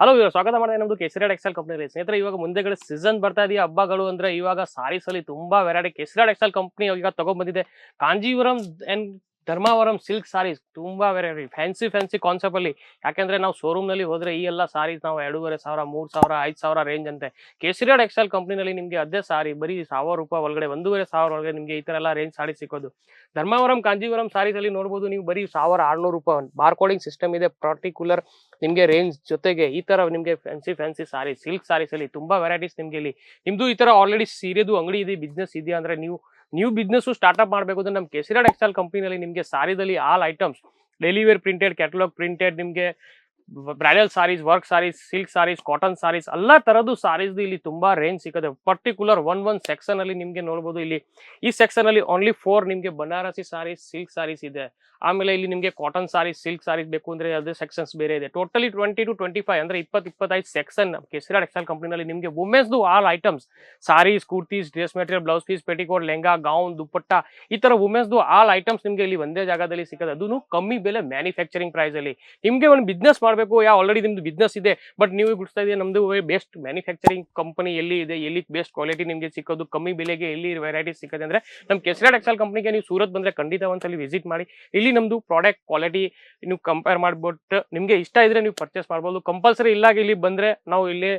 Hello ಇವಾಗ ಸ್ವಾಗತ ಮಾಡಿದೆ ನಮ್ದು ಕೇಸರಿಯಾಡ್ ಎಕ್ಸೆಲ್ ಕಂಪ್ನಿ ಸ್ನೇಹಿತರೆ, ಇವಾಗ ಮುಂದೆಗಡೆ ಸೀಸನ್ ಬರ್ತಾ ಇದೆಯಾ? ಹಬ್ಬಗಳು ಅಂದ್ರೆ ಇವಾಗ ಸಾರೀಸ್ ಅಲ್ಲಿ ತುಂಬಾ ವೆರೈಟಿ ಕೇಸರಿಯಾಡ್ ಎಕ್ಸೆಲ್ ಕಂಪ್ನಿ ಇವಾಗ ತಗೊಂಡ್ ಬಂದಿದೆ ಕಾಂಜೀವರಂ ಅಂಡ್ ಧರ್ಮಾವರಂ ಸಿಲ್ಕ್ ಸಾರೀಸ್ ತುಂಬಾ ವೆರೈಟಿ ಫ್ಯಾನ್ಸಿ ಫ್ಯಾನ್ಸಿ ಕಾನ್ಸೆಪ್ಟ್ ಅಲ್ಲಿ. ಯಾಕಂದ್ರೆ ನಾವು ಶೋರೂಮ್ನಲ್ಲಿ ಹೋದ್ರೆ ಈ ಎಲ್ಲ ಸಾರೀಸ್ ನಾವು ಎರಡೂವರೆ ಸಾವಿರ, ಮೂರ್ ಸಾವಿರ, ಐದ್ ಸಾವಿರ ರೇಂಜ್ ಅಂತೆ. ಕೇಸರಿಯಾಡ್ ಎಕ್ಸೆಲ್ ಕಂಪ್ನಿನಲ್ಲಿ ನಿಮಗೆ ಅದೇ ಸಾರಿ, ಬರೀ ಸಾವಿರ ರೂಪಾಯಿ ಒಳಗಡೆ, ಒಂದೂವರೆ ಸಾವಿರ ಒಳಗಡೆ ನಿಮಗೆ ಈ ತರ ಎಲ್ಲ ರೇಂಜ್ ಸಾರಿ ಸಿಕ್ಕೋದು. ಧರ್ಮಾವರಂ ಕಾಂಜೀವರಂ ಸಾರೀಸ್ ಅಲ್ಲಿ ನೋಡಬಹುದು ನೀವು ಬರೀ ಸಾವಿರ ಆರ್ನೂರು ರೂಪಾಯಿ ಬಾರ್ಕೋಡಿಂಗ್ ಸಿಸ್ಟಮ್ ಇದೆ ಪರ್ಟಿಕ್ಯುಲರ್ ನಿಮಗೆ ರೇಂಜ್ ಜೊತೆಗೆ ಈ ತರ ನಿಮಗೆ fancy fancy saris silk saris ಅಲ್ಲಿ ತುಂಬಾ ವೆರೈಟೀಸ್ ನಿಮಗೆ ಇಲ್ಲಿ. ನಿಮ್ದು ಈ ತರ ಆಲ್ರೆಡಿ ಸೀರೆದು ಅಂಗಡಿ ಇದೆ ಬಿಸ್ನೆಸ್ ಇದೆಯಾ ಅಂದ್ರೆ ನೀವು ನೀವು ಬಿಸ್ನೆಸ್ ಸ್ಟಾರ್ಟ್ಅಪ್ ಮಾಡಬೇಕು ಅಂದ್ರೆ ನಮ್ಮ ಕೆಸಿರಾ ಟೆಕ್ಸ್ಟೈಲ್ ಕಂಪನಿಯಲ್ಲಿ ನಿಮಗೆ ಸಾರಿದಲ್ಲಿ all items delivery printed catalogue printed ನಿಮಗೆ bridal saris work saris silk saris cotton saris ಎಲ್ಲ ತರದ್ದು ಸಾರೀಸ್ ಇಲ್ಲಿ ತುಂಬಾ ರೇಂಜ್ ಸಿಗುತ್ತೆ ಪರ್ಟಿಕ್ಯುಲರ್ ಒನ್ ಒನ್ ಸೆಕ್ಷನ್ ಅಲ್ಲಿ ನಿಮ್ಗೆ ನೋಡಬಹುದು ಇಲ್ಲಿ. ಈ ಸೆಕ್ಷನ್ ಅಲ್ಲಿ ಓನ್ಲಿ ಫೋರ್ ನಿಮ್ಗೆ ಬನಾರಸಿ ಸಾರೀಸ್ ಸಿಲ್ಕ್ ಸಾರೀಸ್ ಇದೆ. ಆಮೇಲೆ ಇಲ್ಲಿ ನಿಮ್ಗೆ ಕಾಟನ್ ಸಾರೀಸ್ ಸಿಲ್ಕ್ ಸಾರೀಸ್ ಬೇಕು ಅಂದ್ರೆ ಅದೇ ಸೆಕ್ಷನ್ಸ್ ಬೇರೆ ಇದೆ. Totally twenty two twenty five ಅಂದ್ರೆ ಇಪ್ಪತ್ತು, ಇಪ್ಪತ್ತೈದು ಸೆಕ್ಷನ್ ಕೇಸರಿ ಎಕ್ಸೆಲ್ ಕಂಪನಿನಲ್ಲಿ ನಿಮ್ಗೆ ವುಮೆನ್ಸ್ದು all items saris kurtis dress material blouse piece petticoat lehenga gown dupatta ಈ ತರ ವುಮೆನ್ಸ್ದು ಆಲ್ ಐಟಮ್ಸ್ ನಿಮ್ಗೆ ಇಲ್ಲಿ ಒಂದೇ ಜಾಗದಲ್ಲಿ ಸಿಗುತ್ತೆ ಅದನ್ನು ಕಮ್ಮಿ ಬೆಲೆ ಮ್ಯಾನುಫ್ಯಾಕ್ಚರಿಂಗ್ ಪ್ರೈಸ್ ಅಲ್ಲಿ. ನಿಮ್ಗೆ ಒಂದು ಬಿಸ್ನೆಸ್ ಮಾಡಬೇಕು. ಯಾ ಆಲ್ರೆಡಿ ನಿಮ್ದು ಬಿಸ್ನೆಸ್ ಇದೆ. ಬಟ್ ನೀವು ಗುಡ್ಸ್ತಾ ಇದೆ ನಮ್ದು ಬೆಸ್ಟ್ ಮ್ಯಾನುಫ್ಯಾಕ್ಚರಿಂಗ್ ಕಂಪನಿ ಎಲ್ಲಿ ಇದೆ? ಎಲ್ಲಿ ಬೆಸ್ಟ್ ಕ್ವಾಲಿಟಿ ನಿಮಗೆ ಸಿಕ್ಕೋದು? ಕಮ್ಮಿ ಬೆಲೆಗೆ ಎಲ್ಲಿ ವೆರೈಟಿ ಸಿಕ್ಕದೆ? ಅಂದ್ರೆ ನಮ್ಮ ಕೆಸರಾಡ್ ಎಕ್ಸಲ್ ಕಂಪ್ನಿಗೆ ನೀವು ಸೂರತ್ ಬಂದ್ರೆ ಖಂಡಿತ ಒಂದ್ಸಲಿ ವಿಸಿಟ್ ಮಾಡಿ. ಇಲ್ಲಿ ನಮ್ದು ಪ್ರಾಡಕ್ಟ್ ಕ್ವಾಲಿಟಿ ನೀವು ಕಂಪೇರ್ ಮಾಡ್ಬಿಟ್ಟು ನಿಮ್ಗೆ ಇಷ್ಟ ಇದ್ರೆ ನೀವು ಪರ್ಚೇಸ್ ಮಾಡ್ಬೋದು. ಕಂಪಲ್ಸರಿ ಇಲ್ಲಾಗಿ ಇಲ್ಲಿ ಬಂದ್ರೆ ನಾವು ಇಲ್ಲಿ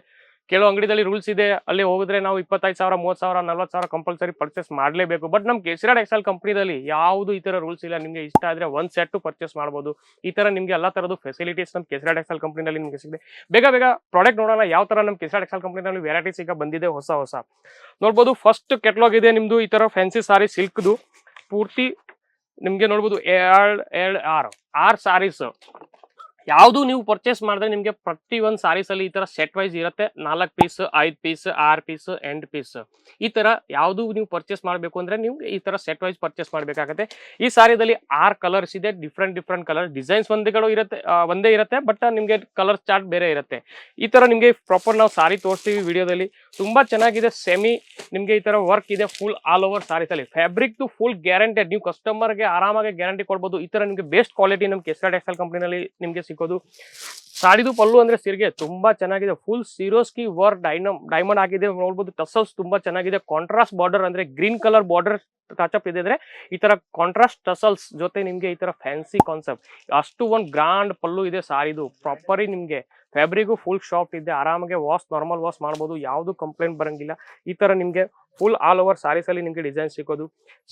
ಕೆಲವು ಅಂಗಡಿದಲ್ಲಿ ರೂಲ್ಸ್ ಇದೆ, ಅಲ್ಲಿ ಹೋಗಿದ್ರೆ ನಾವು ಇಪ್ಪತ್ತೈದು ಸಾವಿರ, ಮೂವತ್ತು ಸಾವಿರ, ನಲ್ವತ್ತು ಸಾವಿರ ಕಂಪಲ್ಸರಿ ಪರ್ಚೇಸ್ ಮಾಡಲೇಬೇಕು. ಬಟ್ ನಮ್ಮ ಕೆಸಿರಾಡ್ ಎಕ್ಸಲ್ ಕಂಪ್ನಿದಲ್ಲಿ ಯಾವುದು ಈ ತರ ರೂಲ್ಸ್ ಇಲ್ಲ. ನಿಮಗೆ ಇಷ್ಟ ಆದರೆ ಒಂದು ಸೆಟ್ ಪರ್ಚೇಸ್ ಮಾಡ್ಬೋದು. ಈ ಥರ ನಿಮಗೆ ಎಲ್ಲ ಥರದ್ದು ಫೆಸಿಲಿಟೀಸ್ ನಮ್ಮ ಕೆಸಿರಾಡ್ ಎಕ್ಸಲ್ ಕಂಪ್ನಿನಲ್ಲಿ ನಿಮಗೆ ಸಿಗುತ್ತೆ ಬೇಗ ಬೇಗ ಪ್ರಾಡಕ್ಟ್ ನೋಡೋಣ. ಯಾವ ಥರ ನಮ್ಮ ಕೆಸಿರಾಡ್ ಎಕ್ಸಲ್ ಕಂಪ್ನಿನಲ್ಲಿ ವೆರೈಟೀಸ್ ಈಗ ಬಂದಿದೆ ಹೊಸ ಹೊಸ. ನೋಡ್ಬೋದು ಫಸ್ಟ್ ಕೆಟ್ಲಾಗ್ ಇದೆ ನಿಮ್ಮದು ಈ ಥರ ಫ್ಯಾನ್ಸಿ ಸಾರಿ ಸಿಲ್ಕ್ದು ಪೂರ್ತಿ ನಿಮಗೆ ನೋಡ್ಬೋದು ಎರಡು ಎರಡು ಆರು ಆರು ಸಾರೀಸ್ ಯಾವುದು ನೀವು ಪರ್ಚೇಸ್ ಮಾಡಿದ್ರೆ ನಿಮಗೆ ಪ್ರತಿ ಒಂದು ಸಾರೀಸಲ್ಲಿ ಈ ಥರ ಸೆಟ್ ವೈಸ್ ಇರುತ್ತೆ. ನಾಲ್ಕು ಪೀಸ್ ಐದು ಪೀಸ್ ಆರು ಪೀಸ್ ಎಂಟು ಪೀಸ್ ಈ ತರ ಯಾವುದು ನೀವು ಪರ್ಚೇಸ್ ಮಾಡಬೇಕು ಅಂದರೆ ನೀವು ಈ ಥರ ಸೆಟ್ ವೈಸ್ ಪರ್ಚೇಸ್ ಮಾಡಬೇಕಾಗತ್ತೆ. ಈ ಸಾರಿದಲ್ಲಿ ಆರು ಕಲರ್ಸ್ ಇದೆ. ಡಿಫ್ರೆಂಟ್ ಡಿಫ್ರೆಂಟ್ ಕಲರ್ ಡಿಸೈನ್ಸ್ ಒಂದೇಗಳು ಇರುತ್ತೆ ಒಂದೇ ಇರುತ್ತೆ ಬಟ್ ನಿಮಗೆ ಕಲರ್ ಚಾರ್ಟ್ ಬೇರೆ ಇರುತ್ತೆ. ಈ ಥರ ನಿಮಗೆ ಪ್ರಾಪರ್ ನಾವು ಸಾರಿ ತೋರಿಸ್ತೀವಿ ವಿಡಿಯೋದಲ್ಲಿ. ತುಂಬಾ ಚೆನ್ನಾಗಿದೆ. ಸೆಮಿ ನಿಮಗೆ ಈ ಥರ ವರ್ಕ್ ಇದೆ. ಫುಲ್ ಆಲ್ ಓವರ್ ಸಾರೀಸಲ್ಲಿ ಫ್ಯಾಬ್ರಿಕ್ದು ಫ್ಯಾಬ್ರಿಕ್ ಫುಲ್ ಗ್ಯಾರಂಟೆಡ್ ನೀವು ಕಸ್ಟಮರ್ಗೆ ಆರಾಮಾಗಿ ಗ್ಯಾರಂಟಿ ಕೊಡ್ಬೋದು. ಈ ಥರ ನಿಮಗೆ ಬೆಸ್ಟ್ ಕ್ವಾಲಿಟಿ ನಮ್ಗೆ ಕೆಸ್ಟಾ ಎಕ್ಸೆಲ್ ಕಂಪ್ನಿನಲ್ಲಿ ನಿಮ್ಗೆ ಸಿಗೋದು ಸಾಡಿದು ಪಲ್ಲು ಅಂದ್ರೆ ಸಿರ್ಗೆ ತುಂಬಾ ಚೆನ್ನಾಗಿದೆ. ಫುಲ್ ಸಿರೋಸ್ಕಿ ವರ್ಕ್ ಡೈನಮ್ ಡೈಮಂಡ್ ಆಗಿದೆ ನೋಡ್ಬೋದು ಟಸಲ್ಸ್ ತುಂಬಾ ಚೆನ್ನಾಗಿದೆ. ಕಾಂಟ್ರಾಸ್ಟ್ ಬಾರ್ಡರ್ ಅಂದ್ರೆ green colour border touch up ಇದೆ ಅಂದ್ರೆ ಈ ತರ ಕಾಂಟ್ರಾಸ್ಟ್ ಟಸಲ್ಸ್ ಜೊತೆ ನಿಮ್ಗೆ ಈ ತರ ಫ್ಯಾನ್ಸಿ ಕಾನ್ಸೆಪ್ಟ್ ಅಷ್ಟು ಒಂದು ಗ್ರಾಂಡ್ ಪಲ್ಲು ಇದೆ ಸಾರಿದು. ಪ್ರಾಪರಿ ನಿಮ್ಗೆ ಫ್ಯಾಬ್ರಿಗೂ ಫುಲ್ ಶಾಫ್ಟ್ ಇದೆ. ಆರಾಮಾಗಿ ವಾಶ್ ನಾರ್ಮಲ್ ವಾಶ್ ಮಾಡ್ಬೋದು. ಯಾವುದು ಕಂಪ್ಲೇಂಟ್ ಬರಂಗಿಲ್ಲ. ಈ ತರ ನಿಮ್ಗೆ ಫುಲ್ ಆಲ್ ಓವರ್ ಸಾರೀಸ್ ಅಲ್ಲಿ ನಿಮ್ಗೆ ಡಿಸೈನ್ ಸಿಕ್ಕೋದು.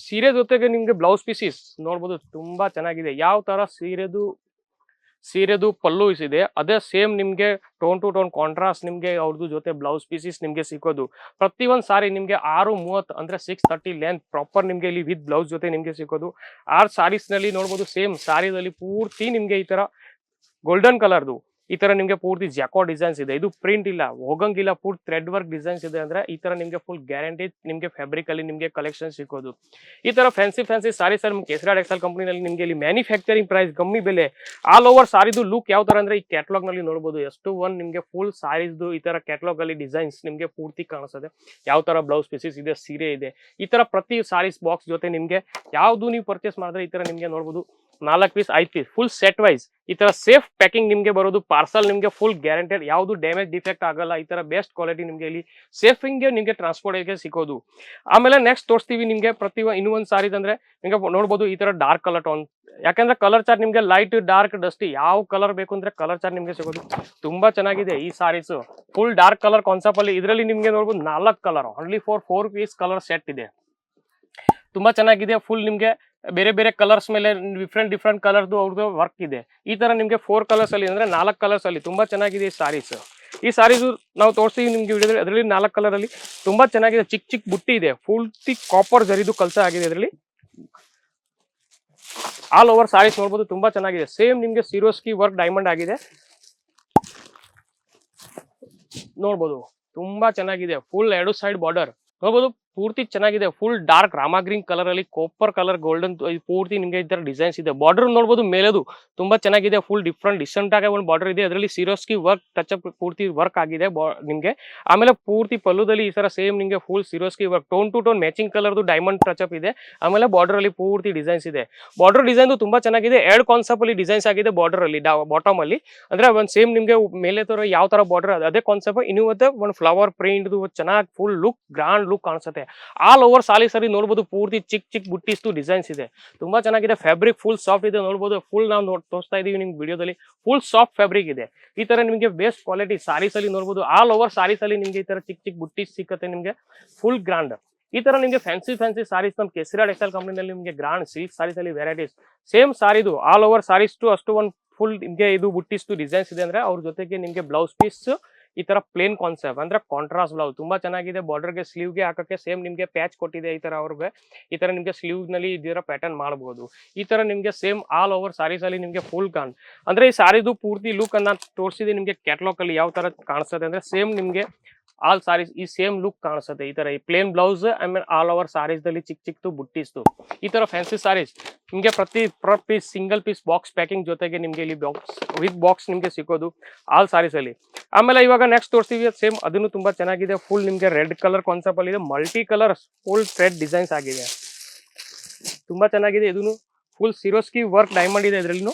ಸೀರೆ ಜೊತೆಗೆ ನಿಮ್ಗೆ ಬ್ಲೌಸ್ ಪೀಸಸ್ ನೋಡ್ಬೋದು ತುಂಬಾ ಚೆನ್ನಾಗಿದೆ. ಯಾವ ತರ ಸೀರೆದು ಸೀರೆದು ಪಲ್ಲು ಇದೆ. ಅದೇ ಸೇಮ್ ನಿಮಗೆ ಟೋನ್ ಟು ಟೋನ್ ಕಾಂಟ್ರಾಸ್ಟ್ ನಿಮಗೆ ಅವ್ರದ್ದು ಜೊತೆ ಬ್ಲೌಸ್ ಪೀಸಸ್ ನಿಮಗೆ ಸಿಕ್ಕೋದು. ಪ್ರತಿ ಒಂದ್ ಸಾರಿ ನಿಮಗೆ ಆರು, ಮೂವತ್ತು ಅಂದ್ರೆ ಸಿಕ್ಸ್ ತರ್ಟಿ ಲೆಂತ್ ಪ್ರಾಪರ್ ನಿಮಗೆ ಇಲ್ಲಿ ವಿತ್ ಬ್ಲೌಸ್ ಜೊತೆ ನಿಮಗೆ ಸಿಕ್ಕೋದು. ಆರ್ ಸಾರೀಸ್ನಲ್ಲಿ ನೋಡ್ಬೋದು ಸೇಮ್ ಸಾರಿದಲ್ಲಿ ಪೂರ್ತಿ ನಿಮಗೆ ಈ ತರ ಗೋಲ್ಡನ್ ಕಲರ್ದು ಈ ತರ ನಿಮ್ಗೆ ಪೂರ್ತಿ ಜಾಕೋ ಡಿಸೈನ್ಸ್ ಇದೆ. ಇದು ಪ್ರಿಂಟ್ ಇಲ್ಲ, ಹೋಗಂಗಿಲ್ಲ, ಪೂರ್ತಿ ಥ್ರೆಡ್ ವರ್ಕ್ ಡಿಸೈನ್ಸ್ ಇದೆ ಅಂದ್ರೆ ಈ ತರ ನಿಮ್ಗೆ ಫುಲ್ ಗ್ಯಾರಂಟಿ ನಿಮ್ಗೆ ಫ್ಯಾಬ್ರಿಕ್ ಅಲ್ಲಿ ನಿಮ್ಗೆ ಕಲೆಕ್ಷನ್ ಸಿಗೋದು ಈ ತರ ಫ್ಯಾನ್ಸಿ ಫ್ಯಾನ್ಸಿ ಸಾರಿ ಸರ್ ನಿಮ್ಗೆ ಕೆಸರಾಡ್ ಎಕ್ಸೆಲ್ ಕಂಪನಿನಲ್ಲಿ ನಿಮಗೆ ಇಲ್ಲಿ ಮ್ಯಾನುಫ್ಯಾಕ್ಚರಿಂಗ್ ಪ್ರೈಸ್ ಕಮ್ಮಿ ಬೆಲೆ. ಆಲ್ ಓವರ್ ಸಾರಿದು ಲುಕ್ ಯಾವ ತರ ಅಂದ್ರೆ ಈ ಕ್ಯಾಟ್ಲಾಗ್ನಲ್ಲಿ ನೋಡಬಹುದು ಎಷ್ಟು ಒನ್ ನಿಮಗೆ ಫುಲ್ ಸಾರೀಸ್ದು ಈ ತರ ಕ್ಯಾಟ್ಲಾಗ್ ಅಲ್ಲಿ ಡಿಸೈನ್ಸ್ ನಿಮಗೆ ಪೂರ್ತಿ ಕಾಣಿಸ್ತದೆ. ಯಾವ ತರ ಬ್ಲೌಸ್ ಪೀಸಸ್ ಇದೆ, ಸೀರೆ ಇದೆ. ಈ ತರ ಪ್ರತಿ ಸಾರೀಸ್ ಬಾಕ್ಸ್ ಜೊತೆ ನಿಮಗೆ ಯಾವ್ದು ನೀವು ಪರ್ಚೇಸ್ ಮಾಡಿದ್ರೆ ಈ ತರ ನಿಮಗೆ ನೋಡಬಹುದು ನಾಲ್ಕು ಪೀಸ್ ಐದು ಪೀಸ್ ಫುಲ್ ಸೆಟ್ ವೈಸ್ ಈ ತರ ಸೇಫ್ ಪ್ಯಾಕಿಂಗ್ ನಿಮಗೆ ಬರೋದು ಪಾರ್ಸಲ್ ನಿಮಗೆ ಫುಲ್ ಗ್ಯಾರಂಟೆಡ್ ಯಾವುದು ಡ್ಯಾಮೇಜ್ ಡಿಫೆಕ್ಟ್ ಆಗಲ್ಲ, ಈ ತರ ಬೆಸ್ಟ್ ಕ್ವಾಲಿಟಿ ನಿಮಗೆ ಇಲ್ಲಿ ಸೇಫಿಂಗ್ ನಿಮಗೆ ಟ್ರಾನ್ಸ್ಪೋರ್ಟ್ ಸಿಗೋದು. ಆಮೇಲೆ ನೆಕ್ಸ್ಟ್ ತೋರಿಸ್ತೀವಿ ನಿಮಗೆ ಪ್ರತಿ ಇನ್ನೂ ಒಂದು ಸಾರಿ ಅಂದ್ರೆ ನಿಮ್ಗೆ ನೋಡ್ಬೋದು ಈ ತರ ಡಾರ್ಕ್ ಕಲರ್ ಟೋನ್ ಯಾಕಂದ್ರೆ ಕಲರ್ ಚಾರ್ಟ್ ನಿಮಗೆ ಲೈಟ್ ಡಾರ್ಕ್ ಡಸ್ಟಿ ಯಾವ ಕಲರ್ ಬೇಕು ಅಂದ್ರೆ ಕಲರ್ ಚಾರ್ಟ್ ನಿಮಗೆ ಸಿಗೋದು. ತುಂಬಾ ಚೆನ್ನಾಗಿದೆ ಈ saris full dark colour concept ಅಲ್ಲಿ ಇದರಲ್ಲಿ ನಿಮಗೆ ನೋಡ್ಬೋದು ನಾಲ್ಕು colour only four four piece colour set ಇದೆ. ತುಂಬಾ ಚೆನ್ನಾಗಿದೆ ಫುಲ್ ನಿಮ್ಗೆ ಬೇರೆ ಬೇರೆ ಕಲರ್ಸ್ ಮೇಲೆ ಡಿಫ್ರೆಂಟ್ ಡಿಫ್ರೆಂಟ್ ಕಲರ್ದು ಅವ್ರದ್ದು ವರ್ಕ್ ಇದೆ. ಈ ಥರ ನಿಮಗೆ ಫೋರ್ ಕಲರ್ಸಲ್ಲಿ ಅಂದರೆ ನಾಲ್ಕು ಕಲರ್ಸಲ್ಲಿ ತುಂಬ ಚೆನ್ನಾಗಿದೆ ಈ ಸಾರೀಸ್ ಈ ಸ್ಯಾರೀಸು ನಾವು ತೋರಿಸ್ತೀವಿ ನಿಮಗೆ ವಿಡಿಯೋದಲ್ಲಿ ಅದರಲ್ಲಿ ನಾಲ್ಕು ಕಲರಲ್ಲಿ ತುಂಬಾ ಚೆನ್ನಾಗಿದೆ ಚಿಕ್ಕ ಚಿಕ್ಕ ಬುಟ್ಟಿ ಇದೆ. ಫುಲ್ ತಿಕ್ ಕಾಪರ್ ಜರಿದು ಕಲಸ ಆಗಿದೆ ಇದರಲ್ಲಿ ಆಲ್ ಓವರ್ ಸಾರೀಸ್ ನೋಡ್ಬೋದು ತುಂಬಾ ಚೆನ್ನಾಗಿದೆ. ಸೇಮ್ ನಿಮಗೆ ಸಿರೋಸ್ಕಿ ವರ್ಕ್ ಡೈಮಂಡ್ ಆಗಿದೆ. ನೋಡ್ಬೋದು, ತುಂಬಾ ಚೆನ್ನಾಗಿದೆ. ಫುಲ್ ಎರಡು ಸೈಡ್ ಬಾರ್ಡರ್ ನೋಡ್ಬೋದು ಪೂರ್ತಿ ಚೆನ್ನಾಗಿದೆ. Full dark Rama green colour ಅಲ್ಲಿ ಕೋಪರ್ ಕಲರ್ ಗೋಲ್ಡನ್ ಪೂರ್ತಿ ನಿಮಗೆ ಈ ತರ ಡಿಸೈನ್ಸ್ ಇದೆ. ಬಾರ್ಡರ್ ನೋಡಬಹುದು ಮೇಲೆದು ತುಂಬಾ ಚೆನ್ನಾಗಿದೆ. ಫುಲ್ ಡಿಫ್ರೆಂಟ್ ಡಿಸೆಂಟ್ ಆಗಿ ಒಂದು ಬಾರ್ಡರ್ ಇದೆ. ಅದರಲ್ಲಿ ಸಿರೋಸ್ಕಿ ವರ್ಕ್ ಟಚ್ ಅಪ್ ಪೂರ್ತಿ ವರ್ಕ್ ಆಗಿದೆ ನಿಮಗೆ. ಆಮೇಲೆ ಪೂರ್ತಿ ಪಲ್ಲುದಲ್ಲಿ ಈ ತರ ಸೇಮ್ ನಿಮಗೆ full Swarovski work tone to tone matching ಕಲರ್ದು ಡೈಮಂಡ್ ಟಚ್ ಅಪ್ ಇದೆ. ಆಮೇಲೆ ಬಾರ್ಡರ್ ಅಲ್ಲಿ ಪೂರ್ತಿ ಡಿಸೈನ್ಸ್ ಇದೆ. ಬಾರ್ಡರ್ ಡಿಸೈನ್ ತುಂಬಾ ಚೆನ್ನಾಗಿದೆ. ಎರಡು ಕಾನ್ಸೆಪ್ಟ್ ಅಲ್ಲಿ ಡಿಸೈನ್ಸ್ ಆಗಿದೆ ಬಾರ್ಡರ್ ಅಲ್ಲಿ ಬಾಟಮ್ ಅಲ್ಲಿ. ಅಂದ್ರೆ ಒಂದು ಸೇಮ್ ನಿಮಗೆ ಮೇಲೆ ತರ ಯಾವ ತರ ಬಾರ್ಡರ್ ಅದೇ ಕಾನ್ಸೆಪ್ಟ್ ಇನ್ನೂ ಒಂದು ಫ್ಲವರ್ ಪ್ರಿಂಟ್ ಚೆನ್ನಾಗಿ ಫುಲ್ ಲುಕ್ ಗ್ರಾಂಡ್ ಲುಕ್ ಕಾಣಿಸುತ್ತೆ. ಆಲ್ ಓವರ್ ಸಾಲಿ ಸರಿ ನೋಡ್ಬೋದು, ಪೂರ್ತಿ ಚಿಕ್ಕ ಚಿಕ್ಕ ಬುಟ್ಟಿಸ್ತು ಡಿಸೈನ್ಸ್ ಇದೆ. ತುಂಬಾ ಚೆನ್ನಾಗಿದೆ ಫ್ಯಾಬ್ರಿಕ್ ಫುಲ್ ಸಾಫ್ಟ್ ಇದೆ, ನೋಡ್ಬೋದು ಫುಲ್ ನಾವು ತೋರಿಸ್ತಾ ಇದೀವಿ ನಿಮ್ಗೆ ವಿಡಿಯೋದಲ್ಲಿ ಫುಲ್ ಸಾಫ್ಟ್ ಫ್ಯಾಬ್ರಿಕ್ ಇದೆ. ಈ ತರ ನಿಮಗೆ ಬೆಸ್ಟ್ ಕ್ವಾಲಿಟಿ ಸಾರೀಸ್ ಅಲ್ಲಿ ನೋಡ್ಬೋದು ಆಲ್ ಓವರ್ ಸಾರೀಸ್ ಅಲ್ಲಿ ನಿಮ್ಗೆ ಈ ತರ ಚಿಕ್ಕ ಚಿಕ್ಕ ಬುಟ್ಟಿ ಸಿಕ್ಕತ್ತೆ ನಿಮ್ಗೆ. ಫುಲ್ ಗ್ರಾಂಡ್ ಈ ತರ ನಿಮಗೆ ಫ್ಯಾನ್ಸಿ ಫ್ಯಾನ್ಸಿ ಸಾರೀಸ್ ನಮ್ಮ ಕೆಸಿರಾ ಟೆಕ್ಸ್ಟೈಲ್ ಕಂಪನಿನಲ್ಲಿ ನಿಮ್ಗೆ ಗ್ರಾಂಡ್ ಸಿಲ್ಕ್ ಸಾರೀಸ್ ಅಲ್ಲಿ ವೆರೈಟೀಸ್ ಸೇಮ್ ಸಾರಿದು ಆಲ್ ಓವರ್ ಸಾರೀಸ್ ಟು ಅಷ್ಟು ಒಂದು ಫುಲ್ ನಿಮಗೆ ಇದು ಬುಟ್ಟಿಸ್ಟು ಡಿಸೈನ್ಸ್ ಇದೆ ಅಂದ್ರೆ ಅವ್ರ ಜೊತೆಗೆ ನಿಮ್ಗೆ ಬ್ಲೌಸ್ ಪೀಸ್ ಈ ತರ ಪ್ಲೇನ್ ಕಾನ್ಸೆಪ್ಟ್ ಅಂದ್ರೆ ಕಾಂಟ್ರಾಸ್ಟ್ ಬ್ಲೌಸ್ ತುಂಬಾ ಚೆನ್ನಾಗಿದೆ ಬಾರ್ಡರ್ಗೆ ಸ್ಲೀವ್ಗೆ ಹಾಕಕ್ಕೆ ಸೇಮ್ ನಿಮ್ಗೆ ಪ್ಯಾಚ್ ಕೊಟ್ಟಿದೆ ಈ ತರ ಅವ್ರಿಗೆ. ಈ ತರ ನಿಮ್ಗೆ ಸ್ಲೀವ್ನಲ್ಲಿ ಇದರ ಪ್ಯಾಟರ್ನ್ ಮಾಡಬಹುದು ಈ ತರ ನಿಮ್ಗೆ ಸೇಮ್ ಆಲ್ ಓವರ್ ಸಾರೀಸ್ ಅಲ್ಲಿ ನಿಮ್ಗೆ ಫುಲ್ ಕಾನ್ ಅಂದ್ರೆ ಈ ಸಾರಿದು ಪೂರ್ತಿ ಲುಕ್ ಅನ್ನ ತೋರಿಸಿದೆ ನಿಮ್ಗೆ ಕ್ಯಾಟ್ಲಾಗ್ ಅಲ್ಲಿ ಯಾವ ತರ ಕಾಣಿಸ್ತದೆ ಅಂದ್ರೆ ಸೇಮ್ ನಿಮ್ಗೆ ಆಲ್ ಸಾರೀಸ್ ಈ ಸೇಮ್ ಲುಕ್ ಕಾಣಿಸುತ್ತೆ. ಈ ತರ ಈ ಪ್ಲೇನ್ ಬ್ಲೌಸ್ ಆಮೇಲೆ ಆಲ್ ಓವರ್ ಸಾರೀಸ್ ದಲ್ಲಿ ಚಿಕ್ಕ ಚಿಕ್ಕದು ಬುಟ್ಟಿಸ್ತು. ಈ ತರ ಫ್ಯಾನ್ಸಿ ಸಾರೀಸ್ ನಿಮ್ಗೆ ಪ್ರತಿ ಪ್ರ piece single piece box packing ಜೊತೆಗೆ ನಿಮ್ಗೆ ಇಲ್ಲಿ ಬಾಕ್ಸ್ ವಿತ್ ಬಾಕ್ಸ್ ನಿಮ್ಗೆ ಸಿಗೋದು ಆಲ್ ಸಾರೀಸ್ ಅಲ್ಲಿ. ಆಮೇಲೆ ಇವಾಗ ನೆಕ್ಸ್ಟ್ ತೋರಿಸ್ತೀವಿ ಸೇಮ್ ಅದನ್ನು ತುಂಬಾ ಚೆನ್ನಾಗಿದೆ. ಫುಲ್ ನಿಮ್ಗೆ ರೆಡ್ ಕಲರ್ ಕಾನ್ಸೆಪ್ಟ್ ಅಲ್ಲಿ ಇದೆ. Multi colour full thread designs ಆಗಿದೆ. ತುಂಬಾ ಚೆನ್ನಾಗಿದೆ ಇದನ್ನು. ಫುಲ್ ಸಿರೋಸ್ಕಿ ವರ್ಕ್ ಡೈಮಂಡ್ ಇದೆ ಇದರಲ್ಲಿ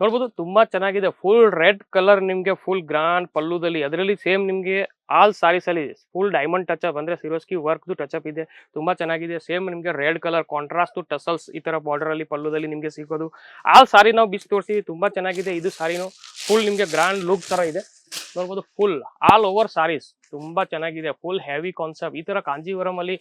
ನೋಡ್ಬೋದು, ತುಂಬಾ ಚೆನ್ನಾಗಿದೆ. ಫುಲ್ ರೆಡ್ ಕಲರ್ ನಿಮ್ಗೆ ಫುಲ್ ಗ್ರಾಂಡ್ ಪಲ್ಲುದಲ್ಲಿ. ಅದರಲ್ಲಿ ಸೇಮ್ ನಿಮ್ಗೆ ಆಲ್ ಸಾರೀಸ್ ಅಲ್ಲಿ ಫುಲ್ ಡೈಮಂಡ್ ಟಚ್ ಅಪ್ ಅಂದ್ರೆ ಸಿರೋಸ್ಕಿ ವರ್ಕ್ ಟಚ್ ಅಪ್ ಇದೆ, ತುಂಬಾ ಚೆನ್ನಾಗಿದೆ. ಸೇಮ್ ನಿಮಗೆ ರೆಡ್ ಕಲರ್ ಕಾಂಟ್ರಾಸ್ಟ್ ಟಸಲ್ಸ್ ಈ ತರ ಬಾರ್ಡರ್ ಅಲ್ಲಿ ಪಲ್ಲುದಲ್ಲಿ ನಿಮಗೆ ಸಿಗೋದು. ಆಲ್ ಸಾರಿ ನಾವು ಬಿಸಿ ತೋರಿಸಿ ತುಂಬಾ ಚೆನ್ನಾಗಿದೆ. ಇದು ಸಾರಿನೂ ಫುಲ್ ನಿಮಗೆ ಗ್ರ್ಯಾಂಡ್ ಲುಕ್ ತರ ಇದೆ. ನೋಡ್ಬೋದು ಫುಲ್ ಆಲ್ ಓವರ್ ಸಾರೀಸ್ ತುಂಬಾ ಚೆನ್ನಾಗಿದೆ ಫುಲ್ ಹೆವಿ ಕಾನ್ಸೆಪ್ಟ್ ಈ ತರ ಕಾಂಜೀವರಂ ಅಲ್ಲಿ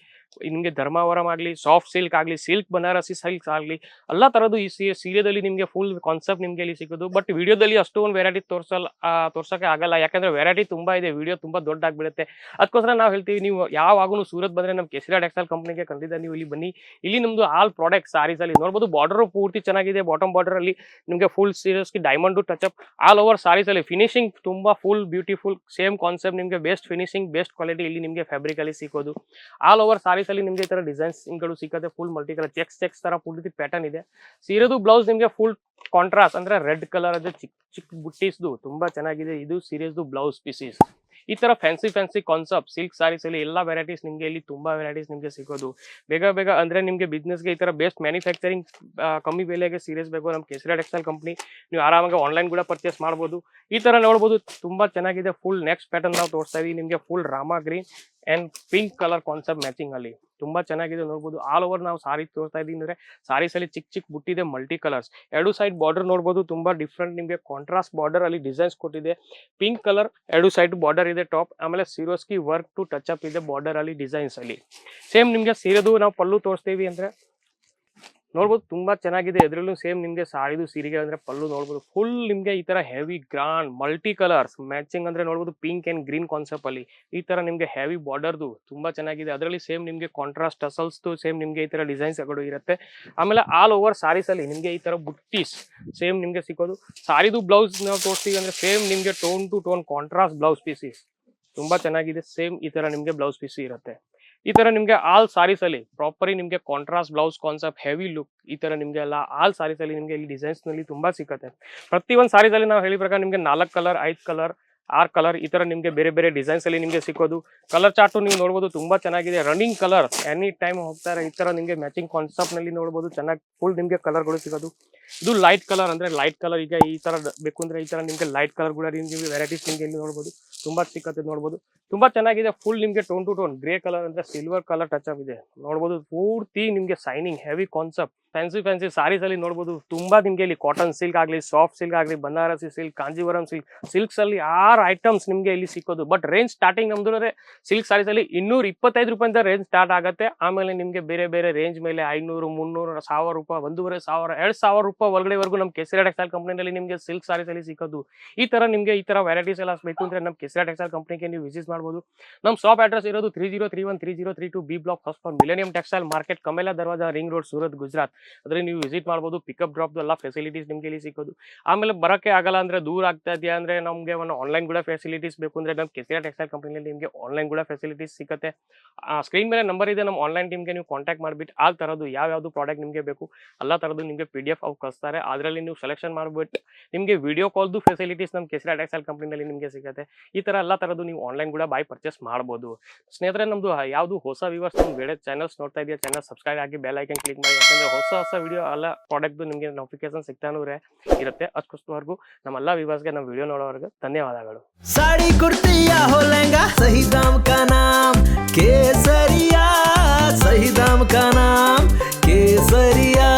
ನಿಮ್ಗೆ ಧರ್ಮಾವರಂ ಆಗ್ಲಿ ಸಾಫ್ಟ್ ಸಿಲ್ಕ್ ಆಗ್ಲಿ ಸಿಲ್ಕ್ ಬನಾರಸಿ ಸಿಲ್ಕ್ ಆಗ್ಲಿ, ಎಲ್ಲ ತರದ್ದು ಈ ಸೀರೆದಲ್ಲಿ ನಿಮ್ಗೆ ಫುಲ್ ಕಾನ್ಸೆಪ್ಟ್ ನಿಮ್ಗೆ ಇಲ್ಲಿ ಸಿಗೋದು ಬಟ್ ವಿಡಿಯೋದಲ್ಲಿ ಅಷ್ಟು ಒಂದು ವೆರೈಟಿ ತೋರ್ಸಲ್ಲ ತೋರ್ಸೋಕೆ ಆಗಲ್ಲ. ಯಾಕಂದ್ರೆ ವೆರೈಟಿ ತುಂಬಾ ಇದೆ ವಿಡಿಯೋ ತುಂಬಾ ದೊಡ್ಡ ಆಗ್ಬಿಡುತ್ತೆ. ಅದಕ್ಕೋಸ್ಕರ ನಾವು ಹೇಳ್ತೀವಿ, ನೀವು ಯಾವಾಗೂ ಸೂರತ್ ಬಂದ್ರೆ ನಮ್ಮ ಕೆಸಿರಾ ಟೆಕ್ಸ್ಟೈಲ್ ಕಂಪ್ನಿಗೆ ಕಂದಿದ್ದ ನೀವು ಇಲ್ಲಿ ಬನ್ನಿ. ಇಲ್ಲಿ ನಮ್ದು ಆಲ್ ಪ್ರಾಡಕ್ಟ್ ಸಾರೀಸ್ ಅಲ್ಲಿ. ನೋಡ್ಬೋದು ಬಾರ್ಡರ್ ಪೂರ್ತಿ ಚೆನ್ನಾಗಿದೆ ಬಾಟಮ್ ಬಾರ್ಡರ್ ಅಲ್ಲಿ ನಿಮ್ಗೆ full serious diamond touch up all over saris ಅಲ್ಲಿ. ಫಿನಿಶಿಂಗ್ ತುಂಬಾ ಫುಲ್ ಬ್ಯೂಟಿಫುಲ್ ಸೇಮ್ ಕಾನ್ಸೆಪ್ಟ್ ನಿಮಗೆ ಬೆಸ್ಟ್ ಫಿನಿಶಿಂಗ್ ಬೆಸ್ಟ್ ಕ್ವಾಲಿಟಿ ಇಲ್ಲಿ ನಿಮಗೆ ಫ್ಯಾಬ್ರಿಕ್ ಅಲ್ಲಿ ಸಿಗೋದು ಆಲ್ ಓವರ್ ಸಾರೀಸ್ ಅಲ್ಲಿ ನಿಮ್ಗೆ ಈ ತರ ಡಿಸೈನ್ಸ್ ಸಿಕ್ಕತ್ತೆ full multi colour checks checks ತರ ಪೂರ್ತಿ ಪ್ಯಾಟರ್ನ್ ಇದೆ. ಸೀರೆದು ಬ್ಲೌಸ್ ನಿಮಗೆ ಫುಲ್ ಕಾಂಟ್ರಾಸ್ಟ್ ಅಂದ್ರೆ ರೆಡ್ ಕಲರ್ ಅದು ಚಿಕ್ಕ ಚಿಕ್ಕ ಬುಟ್ಟಿಸ್ದು, ತುಂಬಾ ಚೆನ್ನಾಗಿದೆ. ಇದು ಸೀರಿಯಸ್ದು ಬ್ಲೌಸ್ ಪೀಸಸ್ ಈ ತರ fancy fancy concept silk saris ಅಲ್ಲಿ ಎಲ್ಲ ವೆರೈಟೀಸ್ ನಿಮ್ಗೆ ಇಲ್ಲಿ ತುಂಬಾ ವೆರೈಟೀಸ್ ನಿಮ್ಗೆ ಸಿಗೋದು. ಬೇಗ ಬೇಗ ಅಂದ್ರೆ ನಿಮ್ಗೆ ಬಿಸ್ನೆಸ್ಗೆ ಈ ತರ ಬೆಸ್ಟ್ ಮ್ಯಾನುಫ್ಯಾಕ್ಚರಿಂಗ್ ಕಮ್ಮಿ ಬೆಲೆಗೆ ಸೀರಿಯಸ್ ಬೇಕು ನಮ್ಮ ಕೇಸರಿ ಟೆಕ್ಸ್ಟೈಲ್ ಕಂಪ್ನಿ ನೀವು ಆರಾಮಾಗಿ ಆನ್ಲೈನ್ ಕೂಡ ಪರ್ಚೇಸ್ ಮಾಡಬಹುದು ಈ ತರ ನೋಡಬಹುದು ತುಂಬಾ ಚೆನ್ನಾಗಿದೆ ಫುಲ್ ನೆಕ್ಸ್ಟ್ ಪ್ಯಾಟರ್ನ್ ನಾವು ತೋರಿಸ್ತಾ ಇದೀವಿ. ನಿಮ್ಗೆ full Rama green and pink colour concept matching ಅಲ್ಲಿ. ತುಂಬಾ ಚೆನ್ನಾಗಿದೆ ನೋಡ್ಬೋದು. ಆಲ್ ಓವರ್ ನಾವು ಸಾರಿ ತೋರಿಸ್ತಾ ಇದೀವಿ ಅಂದ್ರೆ ಸಾರೀಸ್ ಅಲ್ಲಿ ಚಿಕ್ಕ ಚಿಕ್ಕ ಬುಟ್ಟಿದೆ ಮಲ್ಟಿ ಕಲರ್ಸ್ ಎರಡು ಸೈಡ್ ಬಾರ್ಡರ್ ನೋಡ್ಬೋದು. ತುಂಬಾ ಡಿಫ್ರೆಂಟ್ ನಿಮಗೆ ಕಾಂಟ್ರಾಸ್ಟ್ ಬಾರ್ಡರ್ ಅಲ್ಲಿ ಡಿಸೈನ್ಸ್ ಕೊಟ್ಟಿದೆ. ಪಿಂಕ್ ಕಲರ್ ಎರಡು ಸೈಡ್ ಬಾರ್ಡರ್ ಇದೆ ಟಾಪ್ ಆಮೇಲೆ Swarovski work to touch up ಇದೆ ಬಾರ್ಡರ್ ಅಲ್ಲಿ ಡಿಸೈನ್ಸ್ ಅಲ್ಲಿ. ಸೇಮ್ ನಿಮಗೆ ಸೀರೆದು ನಾವು ಪಲ್ಲು ತೋರಿಸ್ತೀವಿ ಅಂದ್ರೆ ನೋಡ್ಬೋದು ತುಂಬಾ ಚೆನ್ನಾಗಿದೆ. ಎದ್ರಲ್ಲೂ ಸೇಮ್ ನಿಮಗೆ ಸಾರಿದು ಸೀರೆಗೆ ಅಂದ್ರೆ ಪಲ್ಲು ನೋಡ್ಬೋದು. ಫುಲ್ ನಿಮಗೆ ಈ ತರ heavy grand multi colours matching ಅಂದ್ರೆ ನೋಡ್ಬೋದು ಪಿಂಕ್ ಅಂಡ್ ಗ್ರೀನ್ ಕಾನ್ಸೆಪ್ಟ್ ಅಲ್ಲಿ ಈ ತರ ನಿಮಗೆ ಹೆವಿ ಬಾರ್ಡರ್ದು ತುಂಬಾ ಚೆನ್ನಾಗಿದೆ. ಅದರಲ್ಲಿ ಸೇಮ್ ನಿಮಗೆ ಕಾಂಟ್ರಾಸ್ಟ್ ಟಸಲ್ಸ್ ಸೇಮ್ ನಿಮಗೆ ಈ ತರ ಡಿಸೈನ್ಸ್ಗಳು ಇರುತ್ತೆ. ಆಮೇಲೆ ಆಲ್ ಓವರ್ ಸಾರೀಸ್ ಅಲ್ಲಿ ನಿಮ್ಗೆ ಈ ತರ ಬುಟ್ಟೀಸ್ ಸೇಮ್ ನಿಮಗೆ ಸಿಗೋದು ಸಾರಿದು ಬ್ಲೌಸ್ ನಾವು ತೋರಿಸ್ತೀವಿ ಅಂದ್ರೆ ಸೇಮ್ ನಿಮಗೆ tone to tone contrast blouse pieces ತುಂಬಾ ಚೆನ್ನಾಗಿದೆ. ಸೇಮ್ ಈ ತರ ನಿಮಗೆ ಬ್ಲೌಸ್ ಪೀಸ್ ಇರುತ್ತೆ. ಈ ತರ ನಿಮ್ಗೆ ಆಲ್ ಸಾರೀಸ್ ಅಲ್ಲಿ ಪ್ರಾಪರಿ ನಿಮ್ಗೆ contrast blouse concept heavy look ಈ ತರ ನಿಮ್ಗೆ ಎಲ್ಲ ಆಲ್ ಸಾರೀಸ್ ಅಲ್ಲಿ ನಿಮ್ಗೆ ಇಲ್ಲಿ ಡಿಸೈನ್ಸ್ನಲ್ಲಿ ತುಂಬಾ ಸಿಕ್ಕತ್ತೆ. ಪ್ರತಿ ಒಂದು ಸಾರೀಸ್ ಅಲ್ಲಿ ನಾವು ಹೇಳಿ ಪ್ರಕಾರ ನಿಮ್ಗೆ ನಾಲ್ಕು ಕಲರ್ ಐದು ಕಲರ್ ಆರ್ ಕಲರ್ ಈ ತರ ನಿಮಗೆ ಬೇರೆ ಬೇರೆ ಡಿಸೈನ್ಸ್ ಅಲ್ಲಿ ನಿಮ್ಗೆ ಸಿಕ್ಕೋದು. ಕಲರ್ ಚಾರ್ಟು ನೀವು ನೋಡ್ಬೋದು ತುಂಬಾ ಚೆನ್ನಾಗಿದೆ. ರನ್ನಿಂಗ್ ಕಲರ್ ಎನಿ ಟೈಮ್ ಹೋಗ್ತಾರೆ ಈ ತರ ನಿಮಗೆ ಮ್ಯಾಚಿಂಗ್ ಕಾನ್ಸೆಪ್ಟ್ನಲ್ಲಿ ನೋಡ್ಬೋದು. ಚೆನ್ನಾಗಿ ಫುಲ್ ನಿಮಗೆ ಕಲರ್ಗಳು ಸಿಗೋದು. ಇದು ಲೈಟ್ ಕಲರ್ ಅಂದ್ರೆ ಲೈಟ್ ಕಲರ್ ಈಗ ಈ ತರ ಬೇಕು ಅಂದ್ರೆ ಈ ತರ ನಿಮ್ಗೆ ಲೈಟ್ ಕಲರ್ ಕೂಡ ನಿಮ್ಗೆ ವೆರೈಟೀಸ್ ನಿಮ್ಗೆ ಇಲ್ಲಿ ನೋಡಬಹುದು ತುಂಬಾ ಸಿಕ್ಕತ್ತೆ ನೋಡಬಹುದು ತುಂಬಾ ಚೆನ್ನಾಗಿದೆ ಫುಲ್ ನಿಮ್ಗೆ tone to tone grey colour ಅಂದ್ರೆ ಸಿಲ್ವರ್ ಕಲರ್ ಟಚ್ ಆಗಿದೆ ಇದೆ. ನೋಡ್ಬೋದು, ಪೂರ್ತಿ ನಿಮ್ಗೆ shining heavy concept fancy fancy saris ಅಲ್ಲಿ ನೋಡಬಹುದು ತುಂಬಾ ನಿಮ್ಗೆ ಇಲ್ಲಿ ಕಾಟನ್ ಸಿಲ್ಕ್ ಆಗಲಿ ಸಾಫ್ಟ್ ಸಿಲ್ಕ್ ಆಗಲಿ Banarasi silk Kanjeevaram silk silks ಅಲ್ಲಿ ಆರು ಐಟಮ್ಸ್ ನಿಮ್ಗೆ ಇಲ್ಲಿ ಸಿಕ್ಕೋದು? ಬಟ್ ರೇಂಜ್ ಸ್ಟಾರ್ಟಿಂಗ್ ನಮ್ದು ಅಂದ್ರೆ ಸಿಲ್ಕ್ ಸಾರೀಸ್ ಅಲ್ಲಿ ಇನ್ನೂರ ಇಪ್ಪತ್ತೈದು ರೂಪಾಯಿಂದ ರೇಂಜ್ ಸ್ಟಾರ್ಟ್ ಆಗುತ್ತೆ. ಆಮೇಲೆ ನಿಮ್ಗೆ ಬೇರೆ ಬೇರೆ ರೇಂಜ್ ಮೇಲೆ ಐನೂರು, ಮುನ್ನೂರು, ಸಾವಿರ ರೂಪಾಯಿ, ಒಂದೂವರೆ ಸಾವಿರ, ಎರಡ್ ಸಾವಿರ ರೂಪಾಯಿ ಒಳಗಡೆವರೆಗೂ ನಮ್ಮ ಕೇಸರಿ ಟೆಕ್ಸ್ಟೈಲ್ ಕಂಪ್ನಿನಲ್ಲಿ ನಿಮಗೆ ಸಿಲ್ಕ್ ಸಾರೀಸ್ ಅಲ್ಲಿ ಸಿಕ್ಕೋದು. ಈ ತರ ನಿಮಗೆ ಈ ತರ ವೆರೈಟೀಸ್ ಎಲ್ಲ ಬೇಕು ಅಂದ್ರೆ ನಮ್ಮ ಕೇಸರಿ ಟೆಕ್ಸ್ಟೈಲ್ ಕಂಪ್ನಿಗೆ ನೀವು ವಿಸಿಟ್ ಮಾಡಬಹುದು ನಮ್ಮ ಶಾಪ್ ಅಡ್ರೆಸ್ ಇರೋದು three zero three one three zero three two B block first floor millennium textile market Kamela Darwaja ring road Surat Gujarat ಅದ್ರೆ ನೀವು ವಿಸಿಟ್ ಮಾಡ್ಬೋದು ಪಿಕಪ್ ಡ್ರಾಪ್ ಎಲ್ಲ ಫೆಸಿಲಿಟೀಸ್ ನಿಮಗೆ ಇಲ್ಲಿ ಸಿಕ್ಕೋದು. ಆಮೇಲೆ ಬರೋಕ್ಕೆ ಆಗಲ್ಲ ಅಂದ್ರೆ ದೂರ ಆಗ್ತಾ ಇದೆಯಾ ಅಂದ್ರೆ ನಮಗೆ ಒಂದು ಆನ್ಲೈನ್ ಕೂಡ ಫೆಸಿಲಿಟೀಸ್ ಬೇಕು ಅಂದ್ರೆ ನಮ್ಮ ಕೇಸರಿ ಟೆಕ್ಸ್ಟೈಲ್ ಕಂಪ್ನಿಯಲ್ಲಿ ನಿಮಗೆ ಆನ್ಲೈನ್ ಕೂಡ ಫೆಸಿಲಿಟೀಸ್ ಸಿಗುತ್ತೆ ಸ್ಕ್ರೀನ್ ಮೇಲೆ ನಂಬರ್ ಇದೆ ನಮ್ಮ ಆನ್ಲೈನ್ ಟೀಮ್ಗೆ ನೀವು ಕಾಂಟ್ಯಾಕ್ಟ್ ಮಾಡಿಬಿಟ್ಟು ಆ ಥರದ್ದು ಯಾವ ಯಾವ್ದು ಪ್ರಾಡಕ್ಟ್ ನಿಮಗೆ ಬೇಕು, ಎಲ್ಲ ಥರದ್ದು ನಿಮಗೆ ಪಿ ಡಿ ಎಫ್ ಕಳಿಸ್ತಾರೆ ಅದರಲ್ಲಿ ನೀವು ಸೆಲೆಕ್ಷನ್ ಮಾಡಿಬಿಟ್ಟು ನಿಮಗೆ ವಿಡಿಯೋ ಕಾಲ್ದು ಫೆಸಿಲಿಟೀಸ್ ನಮ್ಮ ಕೇಸರಿ ಟೆಕ್ಸ್ಟೈಲ್ ಕಂಪ್ನಿನಲ್ಲಿ ನಿಮಗೆ ಸಿಗುತ್ತೆ. ಈ ಥರ ಎಲ್ಲ ಥರದ್ದು ನೀವು ಆನ್ಲೈನ್ ಕೂಡ ಬಾಯ್ ಪರ್ಚೇಸ್ ಮಾಡ್ಬೋದು. ಸ್ನೇಹಿತರೆ ನಮ್ಮದು ಯಾವುದು ಹೊಸ ವ್ಯೂವರ್ಸ್ ನಮ್ಮ ಬೇರೆ ಚಾನಲ್ಸ್ ನೋಡ್ತಾ ಇದೆಯಾ ಚಾನಲ್ ಸಬ್ಸ್ಕ್ರೈಬ್ ಆಗಿ ಬೆಲ್ ಐಕನ್ ಕ್ಲಿಕ್ ಮಾಡಿ. ಯಾಕಂದರೆ ಹೊಸ ಹೊಸ ವಿಡಿಯೋ ಎಲ್ಲ ಪ್ರಾಡಕ್ಟ್ದು ನಿಮಗೆ ನೋಟಿಫಿಕೇಶನ್ ಸಿಗ್ತಾನೂ ಇರುತ್ತೆ. ಅದಕ್ಕೋಸ್ಕರವರೆಗೂ ನಮ್ಮೆಲ್ಲ ವ್ಯೂವರ್ಸ್ಗೆ ನಮ್ಮ ವಿಡಿಯೋ ನೋಡೋವರೆಗೂ ಧನ್ಯವಾದಗಳು. ಸಾಡಿ ಕುರ್ತಿಯ ಹೋ ಸಹಿ ದಾಮ್ ಕೇಸರಿಯಾ ಸಹಿ ದಾಮ್ ಕೇಸರಿಯಾ